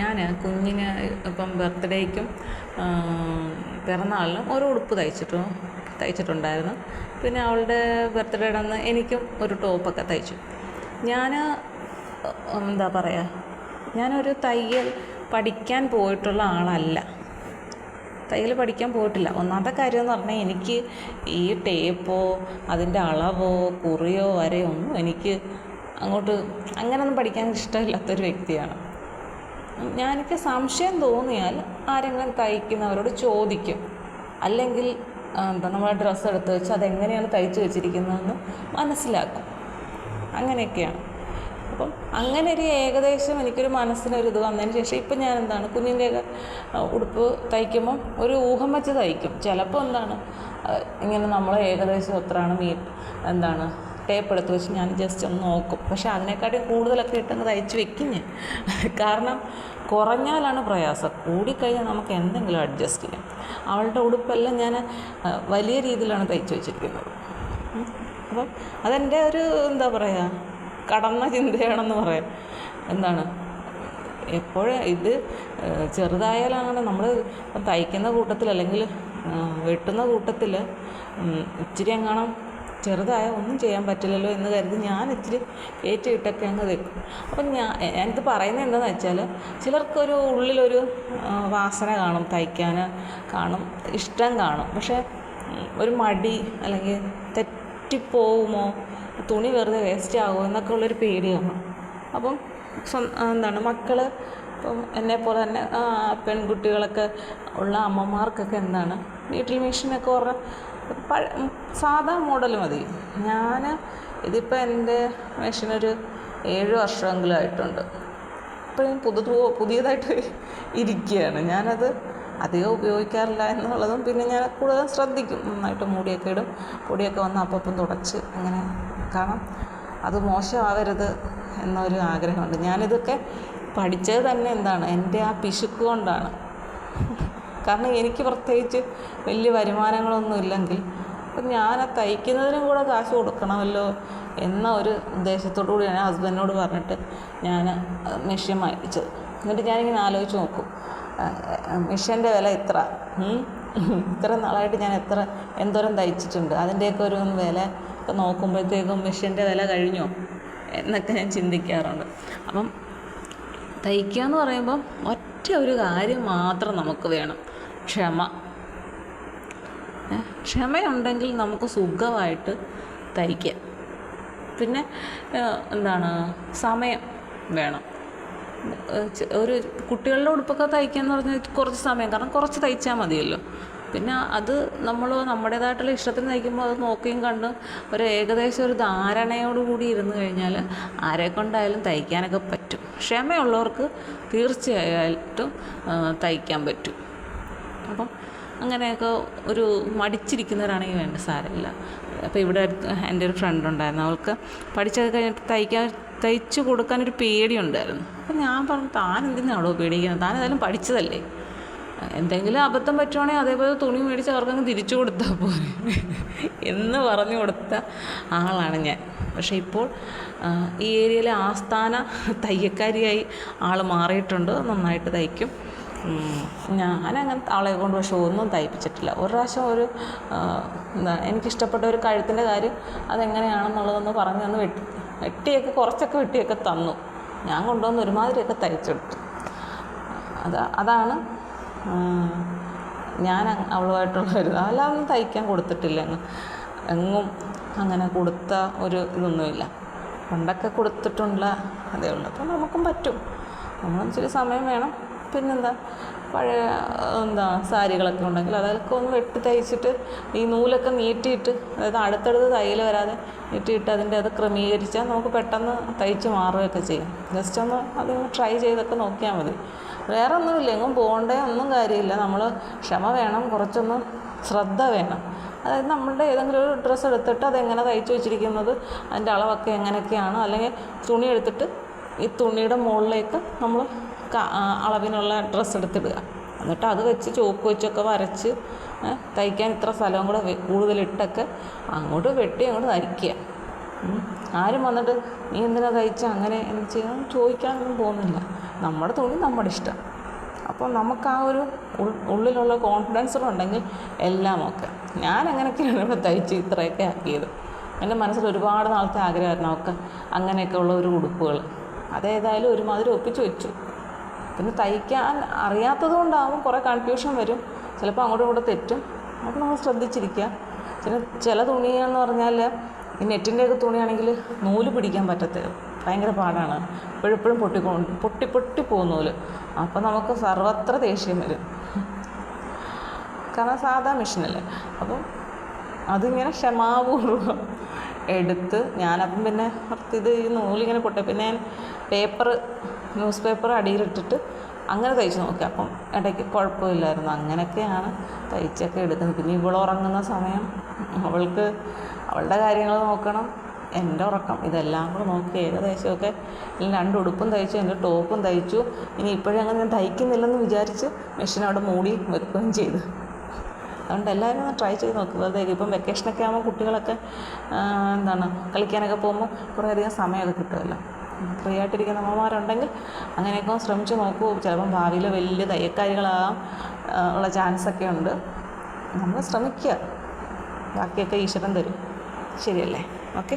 ഞാൻ കുഞ്ഞിന് ഇപ്പം ബർത്ത്ഡേക്കും പിറന്നാളിനും ഒരു ഉടുപ്പ് തയ്ച്ചിട്ടു തയ്ച്ചിട്ടുണ്ടായിരുന്നു. പിന്നെ അവളുടെ ബർത്ത്ഡേയുടെ അന്ന് എനിക്കും ഒരു ടോപ്പൊക്കെ തയ്ച്ചു. ഞാൻ എന്താ പറയുക ഞാനൊരു തയ്യൽ പഠിക്കാൻ പോയിട്ടുള്ള ആളല്ല. തയ്യൽ പഠിക്കാൻ പോയിട്ടില്ല. ഒന്നാമത്തെ കാര്യം എന്ന് പറഞ്ഞാൽ എനിക്ക് ഈ ടേപ്പോ അതിന്റെ അളവോ കുറിയോ വരെയോ ഒന്നും എനിക്ക് അങ്ങോട്ട് അങ്ങനെയൊന്നും പഠിക്കാൻ ഇഷ്ടമില്ലാത്തൊരു വ്യക്തിയാണ്. ഞാൻ എനിക്ക് സംശയം തോന്നിയാൽ ആരെങ്കിലും തയ്ക്കുന്നവരോട് ചോദിക്കും. അല്ലെങ്കിൽ എന്താ നമ്മൾ ഡ്രസ്സ് എടുത്ത് വെച്ച് അതെങ്ങനെയാണ് തയ്ച്ച് വെച്ചിരിക്കുന്നതെന്ന് മനസ്സിലാക്കും. അങ്ങനെയൊക്കെയാണ്. അപ്പം അങ്ങനെ ഒരു ഏകദേശം എനിക്കൊരു മനസ്സിനൊരു ഇത് വന്നതിന് ശേഷം ഇപ്പം ഞാൻ എന്താണ് കുഞ്ഞിന്റെയൊക്കെ ആ, ഉടുപ്പ് തയ്ക്കുമ്പം ഒരു ഊഹം വെച്ച് തയ്ക്കും. ചിലപ്പോൾ എന്താണ് ഇങ്ങനെ നമ്മൾ ഏകദേശം എത്രയാണ് മീ എന്താണ് ടേപ്പ് എടുത്ത് വെച്ച് ഞാൻ ജസ്റ്റ് ഒന്ന് നോക്കും. പക്ഷേ അതിനെക്കാട്ടും കൂടുതലൊക്കെ ഇട്ടങ്ങ് തയ്ച്ച് വെക്കും ഞാൻ കാരണം കുറഞ്ഞാലാണ് പ്രയാസം. കൂടിക്കഴിഞ്ഞാൽ നമുക്ക് എന്തെങ്കിലും അഡ്ജസ്റ്റ് ചെയ്യാം. അവളുടെ ഉടുപ്പെല്ലാം ഞാൻ വലിയ രീതിയിലാണ് തയ്ച്ച് വെച്ചിരിക്കുന്നത്. അപ്പം അതെന്റെ ഒരു എന്താ പറയുക കടന്ന ചിന്തയാണെന്ന് പറയാം. എന്താണ്? എപ്പോഴും ഇത് ചെറുതായാലാണ് നമ്മൾ തയ്ക്കുന്ന കൂട്ടത്തിൽ അല്ലെങ്കിൽ വെട്ടുന്ന കൂട്ടത്തിൽ ഇച്ചിരി എങ്ങാനും ചെറുതായ ഒന്നും ചെയ്യാൻ പറ്റില്ലല്ലോ എന്ന് കരുതി ഞാൻ ഇച്ചിരി ഏറ്റിട്ടൊക്കെ അങ്ങ് വെക്കും. അപ്പം ഞാൻ ഞാനിത് പറയുന്നത് എന്താണെന്ന് വെച്ചാൽ ചിലർക്കൊരു ഉള്ളിലൊരു വാസന കാണും തയ്ക്കാൻ കാണും ഇഷ്ടം കാണും. പക്ഷേ ഒരു മടി അല്ലെങ്കിൽ തെറ്റിപ്പോവുമോ തുണി വെറുതെ വേസ്റ്റ് ആകുമോ എന്നൊക്കെ ഉള്ളൊരു പേടി കാണും. അപ്പം എന്താണ് മക്കൾ ഇപ്പം എന്നെപ്പോലെ തന്നെ ആ, പെൺകുട്ടികളൊക്കെ ഉള്ള അമ്മമാർക്കൊക്കെ എന്താണ് വീട്ടിൽ മെഷീനൊക്കെ പറഞ്ഞ സാധാ മോഡൽ മതി. ഞാൻ ഇതിപ്പോൾ എന്റെ മെഷീനൊരു ഏഴ് വർഷമെങ്കിലും ആയിട്ടുണ്ട്. ഇപ്പോഴും പുതു പുതിയതായിട്ട് ഇരിക്കുകയാണ്. ഞാനത് അധികം ഉപയോഗിക്കാറില്ല എന്നുള്ളതും പിന്നെ ഞാൻ കൂടുതൽ ശ്രദ്ധിക്കും. നന്നായിട്ട് മൂടിയൊക്കെ ഇടും. പൊടിയൊക്കെ വന്ന് അപ്പം തുടച്ച് അങ്ങനെ കാരണം അത് മോശമാവരുത് എന്നൊരു ആഗ്രഹമുണ്ട്. ഞാനിതൊക്കെ പഠിച്ചത് തന്നെ എന്താണ്? എന്റെ ആ പിശുക്ക് കൊണ്ടാണ്. കാരണം എനിക്ക് പ്രത്യേകിച്ച് വലിയ വരുമാനങ്ങളൊന്നും ഇല്ലെങ്കിൽ അപ്പം ഞാൻ ആ തയ്ക്കുന്നതിനും കൂടെ കാശ് കൊടുക്കണമല്ലോ എന്ന ഒരു ഉദ്ദേശത്തോടു കൂടി ഞാൻ ഹസ്ബൻഡിനോട് പറഞ്ഞിട്ട് ഞാൻ മെഷീൻ വാങ്ങിച്ചത്. എന്നിട്ട് ഞാനിങ്ങനെ ആലോചിച്ച് നോക്കും. മെഷീന്റെ വില ഇത്ര. ഇത്ര നാളായിട്ട് ഞാൻ എത്ര എന്തോരം തയ്ച്ചിട്ടുണ്ട്. അതിന്റെയൊക്കെ ഒരു വില ഒക്കെ നോക്കുമ്പോഴത്തേക്കും മെഷീന്റെ വില കഴിഞ്ഞോ എന്നൊക്കെ ഞാൻ ചിന്തിക്കാറുണ്ട്. അപ്പം തയ്ക്കുക എന്ന് പറയുമ്പം ഒറ്റ ഒരു കാര്യം മാത്രം നമുക്ക് വേണം. ക്ഷമ. ക്ഷമയുണ്ടെങ്കിൽ നമുക്ക് സുഖമായിട്ട് തയ്ക്കാം. പിന്നെ എന്താണ് സമയം വേണം. ഒരു കുട്ടികളുടെ ഉടുപ്പൊക്കെ തയ്ക്കുക എന്ന് പറഞ്ഞാൽ കുറച്ച് സമയം കാരണം കുറച്ച് തയ്ച്ചാൽ മതിയല്ലോ. പിന്നെ അത് നമ്മൾ നമ്മുടേതായിട്ടുള്ള ഇഷ്ടത്തിന് തയ്ക്കുമ്പോൾ അത് നോക്കിയും കണ്ട് ഒരു ഏകദേശം ഒരു ധാരണയോടുകൂടി ഇരുന്ന് കഴിഞ്ഞാൽ ആരെ കൊണ്ടായാലും തയ്ക്കാനൊക്കെ പറ്റും. ക്ഷമയുള്ളവർക്ക് തീർച്ചയായിട്ടും തയ്ക്കാൻ പറ്റും. അങ്ങനെയൊക്കെ ഒരു മടിച്ചിരിക്കുന്നവരാണെങ്കിൽ വേണ്ട സാരമില്ല. അപ്പോൾ ഇവിടെ എന്റെ ഒരു ഫ്രണ്ട് ഉണ്ടായിരുന്നു. അവൾക്ക് പഠിച്ചൊക്കെ കഴിഞ്ഞിട്ട് തയ്ക്കാൻ തയ്ച്ചു കൊടുക്കാനൊരു പേടിയുണ്ടായിരുന്നു. അപ്പം ഞാൻ പറഞ്ഞു താൻ എന്തിനാണോ പേടിക്കുന്നത്? താൻ ഏതായാലും പഠിച്ചതല്ലേ. എന്തെങ്കിലും അബദ്ധം പറ്റുവാണെങ്കിൽ അതേപോലെ തുണി മേടിച്ച് അവർക്കങ്ങ് തിരിച്ചു കൊടുത്താൽ പോരെ. എന്ന് പറഞ്ഞു കൊടുത്ത ആളാണ് ഞാൻ. പക്ഷേ ഇപ്പോൾ ഈ ഏരിയയിലെ ആസ്ഥാന തയ്യക്കാരിയായി ആൾ മാറിയിട്ടുണ്ട്. നന്നായിട്ട് തയ്ക്കും. ഉം, ഞാനങ്ങനെ ആളെ കൊണ്ട് പക്ഷെ ഒന്നും തയ്പ്പിച്ചിട്ടില്ല. ഒരു പ്രാവശ്യം ഒരു എന്താ എനിക്കിഷ്ടപ്പെട്ട ഒരു കഴുത്തിന്റെ കാര്യം അതെങ്ങനെയാണെന്നുള്ളതൊന്ന് പറഞ്ഞു തന്നു വെട്ടി. വെട്ടിയൊക്കെ കുറച്ചൊക്കെ വെട്ടിയൊക്കെ തന്നു. ഞാൻ കൊണ്ടുവന്ന് ഒരുമാതിരിയൊക്കെ തയ്ച്ചെടുത്തു. അതാ അതാണ് ഞാൻ അവളുമായിട്ടുള്ള ഒരു അല്ലാതൊന്നും തയ്ക്കാൻ കൊടുത്തിട്ടില്ല എങ്ങും അങ്ങനെ കൊടുത്ത ഒരു ഇതൊന്നുമില്ല. പണ്ടൊക്കെ കൊടുത്തിട്ടുള്ള അതേ ഉള്ളൂ. അപ്പം നമുക്കും പറ്റും. നമ്മൾ ഇച്ചിരി സമയം വേണം. പിന്നെന്താ? പഴയ എന്താ സാരികളൊക്കെ ഉണ്ടെങ്കിൽ അതൊക്കെ ഒന്ന് വെട്ടി തയ്ച്ചിട്ട് ഈ നൂലൊക്കെ നീട്ടിയിട്ട് അതായത് അടുത്തടുത്ത് തയ്യൽ വരാതെ നീട്ടിയിട്ട് അതിന്റെ അത് ക്രമീകരിച്ചാൽ നമുക്ക് പെട്ടെന്ന് തയ്ച്ച് മാറുകയൊക്കെ ചെയ്യാം. ജസ്റ്റ് ഒന്ന് അത് ട്രൈ ചെയ്തൊക്കെ നോക്കിയാൽ മതി. വേറെ ഒന്നുമില്ല എങ്ങും പോകേണ്ട ഒന്നും കാര്യമില്ല. നമ്മൾ ക്ഷമ വേണം കുറച്ചൊന്ന് ശ്രദ്ധ വേണം. അതായത് നമ്മളുടെ ഏതെങ്കിലും ഒരു ഡ്രസ്സ് എടുത്തിട്ട് അതെങ്ങനെ തയ്ച്ച് വെച്ചിരിക്കുന്നത് അതിന്റെ അളവൊക്കെ എങ്ങനെയൊക്കെയാണ് അല്ലെങ്കിൽ തുണി എടുത്തിട്ട് ഈ തുണിയുടെ മുകളിലേക്ക് നമ്മൾ അളവിനുള്ള ഡ്രസ്സ് എടുത്തിടുക. എന്നിട്ട് അത് വെച്ച് ചോക്ക് വെച്ചൊക്കെ വരച്ച് തയ്ക്കാൻ ഇത്ര സ്ഥലവും കൂടെ കൂടുതലിട്ടൊക്കെ അങ്ങോട്ട് വെട്ടി അങ്ങോട്ട് തയ്ക്കുക ആരും വന്നിട്ട് നീ എന്തിനാ തയ്ച്ച? അങ്ങനെ എന്ന് ചെയ്യാൻ ചോദിക്കാനൊന്നും പോകുന്നില്ല. നമ്മുടെ തുണി നമ്മുടെ ഇഷ്ടം. അപ്പോൾ നമുക്ക് ആ ഒരു ഉള്ളിലുള്ള കോൺഫിഡൻസ് ഉണ്ടെങ്കിൽ എല്ലാം ഓക്കെ ഞാൻ അങ്ങനെയൊക്കെയാണ് ഇവിടെ തയ്ച്ച് ഇത്രയൊക്കെ ആക്കിയത്? എന്റെ മനസ്സിൽ ഒരുപാട് നാളത്തെ ആഗ്രഹമായിരുന്നു. ഒക്കെ അങ്ങനെയൊക്കെ ഉള്ള ഒരു ഉടുപ്പുകൾ. അതേതായാലും ഒരുമാതിരി ഒപ്പിച്ച് വെച്ചു. പിന്നെ തയ്ക്കാൻ അറിയാത്തത് കൊണ്ടാവും കുറേ കൺഫ്യൂഷൻ വരും. ചിലപ്പോൾ അങ്ങോട്ടും ഇങ്ങോട്ടും തെറ്റും. അപ്പോൾ നമ്മൾ ശ്രദ്ധിച്ചിരിക്കുക. ചില ചില തുണിയെന്ന് പറഞ്ഞാൽ ഈ നെറ്റിന്റെയൊക്കെ തുണിയാണെങ്കിൽ നൂൽ പിടിക്കാൻ പറ്റത്തില്ല. ഭയങ്കര പാടാണ്. എപ്പോഴെപ്പോഴും പൊട്ടിക്കോ പൊട്ടി പൊട്ടി പോകും നൂൽ. അപ്പോൾ നമുക്ക് സർവത്ര ദേഷ്യം വരും. കാരണം സാധാ മെഷീനല്ലേ. അപ്പം അതിങ്ങനെ ക്ഷമാപൂർവം എടുത്ത് ഞാനപ്പം പിന്നെ കുറച്ച് ഇത് ഈ നൂലിങ്ങനെ പൊട്ടി. പിന്നെ ഞാൻ പേപ്പർ ന്യൂസ് പേപ്പർ അടിയിലിട്ടിട്ട് അങ്ങനെ തയ്ച്ച് നോക്കി. അപ്പം ഇടയ്ക്ക് കുഴപ്പമില്ലായിരുന്നു. അങ്ങനെയൊക്കെയാണ് തയ്ച്ചൊക്കെ എടുക്കുന്നത്. പിന്നെ ഇവൾ ഉറങ്ങുന്ന സമയം അവൾക്ക് അവളുടെ കാര്യങ്ങൾ നോക്കണം. എന്റെ ഉറക്കം. ഇതെല്ലാം കൂടെ നോക്കി ഏകദേശമൊക്കെ രണ്ട് ഉടുപ്പും തയ്ച്ചു എന്റെ ടോപ്പും തയ്ച്ചു. ഇനി ഇപ്പോഴും അങ്ങനെ ഞാൻ തയ്ക്കുന്നില്ലെന്ന് വിചാരിച്ച് മെഷീൻ അവിടെ മൂടി വെക്കുകയും ചെയ്തു. അതുകൊണ്ട് എല്ലാവരും ഒന്ന് ട്രൈ ചെയ്ത് നോക്കുക വെറുതെ ഇപ്പം വെക്കേഷനൊക്കെ ആകുമ്പോൾ കുട്ടികളൊക്കെ എന്താണ് കളിക്കാനൊക്കെ പോകുമ്പോൾ കുറേയധികം സമയമൊക്കെ കിട്ടുമല്ലോ. ഫ്രീ ആയിട്ടിരിക്കുന്ന അമ്മമാരുണ്ടെങ്കിൽ അങ്ങനെയൊക്കെ ശ്രമിച്ചു നോക്കൂ. ചിലപ്പം ഭാവിയിൽ വലിയ തയ്യക്കാരികളാകാം ഉള്ള ചാൻസൊക്കെ ഉണ്ട്. നമ്മൾ ശ്രമിക്കുക. ബാക്കിയൊക്കെ ഈശ്വരൻ തരും. ശരിയല്ലേ? ഓക്കെ